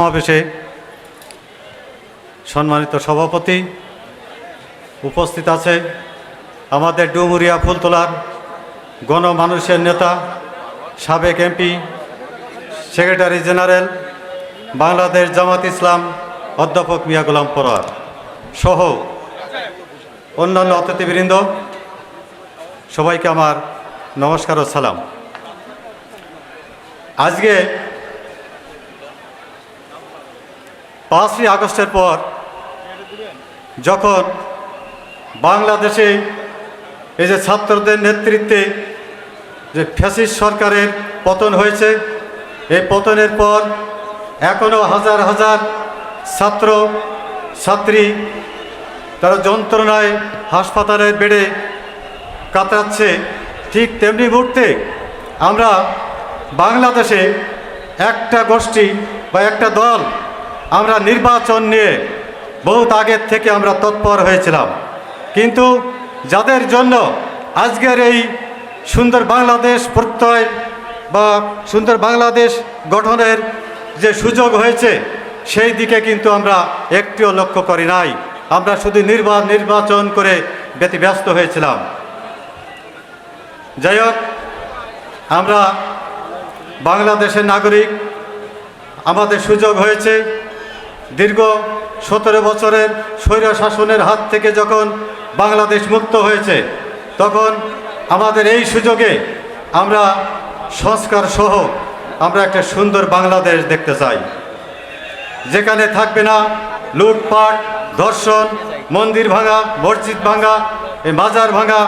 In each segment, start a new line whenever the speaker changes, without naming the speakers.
সমাবেশে সম্মানিত সভাপতি উপস্থিত আছে আমাদের ডুমুরিয়া ফুলতলার গণমানুষের নেতা, সাবেক MP, secretary general, Bangladesh Jamaat Islam, অধ্যাপক মিয়া গোলাম পরোয়ার সহ অন্যান্য অতিথিবৃন্দ, সবাইকে আমার নমস্কার ও সালাম। আজকে পাঁচই আগস্টের পর যখন বাংলাদেশে এই যে ছাত্রদের নেতৃত্বে যে ফ্যাসিস্ট সরকারের পতন হয়েছে, এই পতনের পর এখনও হাজার হাজার ছাত্র, ছাত্রী তারা যন্ত্রণায় হাসপাতালে বেডে কাতরাচ্ছে ঠিক তেমনি মুহূর্তে আমরা বাংলাদেশে একটা গোষ্ঠী বা একটা দল আমরা নির্বাচন নিয়ে বহুত আগের থেকে আমরা তৎপর হয়েছিলাম। কিন্তু যাদের জন্য আজকের এই সুন্দর বাংলাদেশ প্রত্যয় বা সুন্দর বাংলাদেশ গঠনের যে সুযোগ হয়েছে, সেই দিকে কিন্তু আমরা একটিও লক্ষ্য করি নাই। আমরা শুধু নির্বা নির্বাচন করে ব্যতিব্যস্ত হয়েছিলাম। যাই হোক, আমরা বাংলাদেশের নাগরিক, আমাদের সুযোগ হয়েছে। দীর্ঘ সতেরো বছরের স্বৈর শাসনের হাত থেকে যখন বাংলাদেশ মুক্ত হয়েছে, তখন আমাদের এই সুযোগে আমরা সংস্কার সহ আমরা একটা সুন্দর বাংলাদেশ দেখতে চাই। যেখানে থাকবে না লুটপাট, ধর্ষণ, মন্দির ভাঙা, মসজিদ ভাঙা, এই মাজার ভাঙা,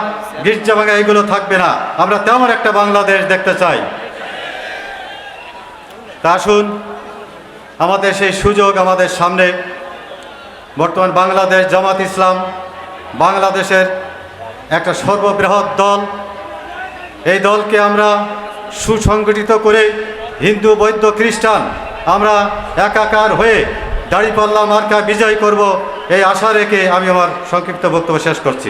গির্জা ভাঙা, এগুলো থাকবে না। আমরা তেমন একটা বাংলাদেশ দেখতে চাই। তা আসুন আমাদের সেই সুযোগ আমাদের সামনে। বর্তমান বাংলাদেশ জামাত ইসলাম বাংলাদেশের একটা সর্ববৃহৎ দল। এই দলকে আমরা সুসংগঠিত করে হিন্দু, বৌদ্ধ, খ্রিস্টান আমরা একাকার হয়ে দাড়িপাল্লা মার্কা বিজয় করব এই আশা রেখে আমি আমার সংক্ষিপ্ত বক্তব্য শেষ করছি।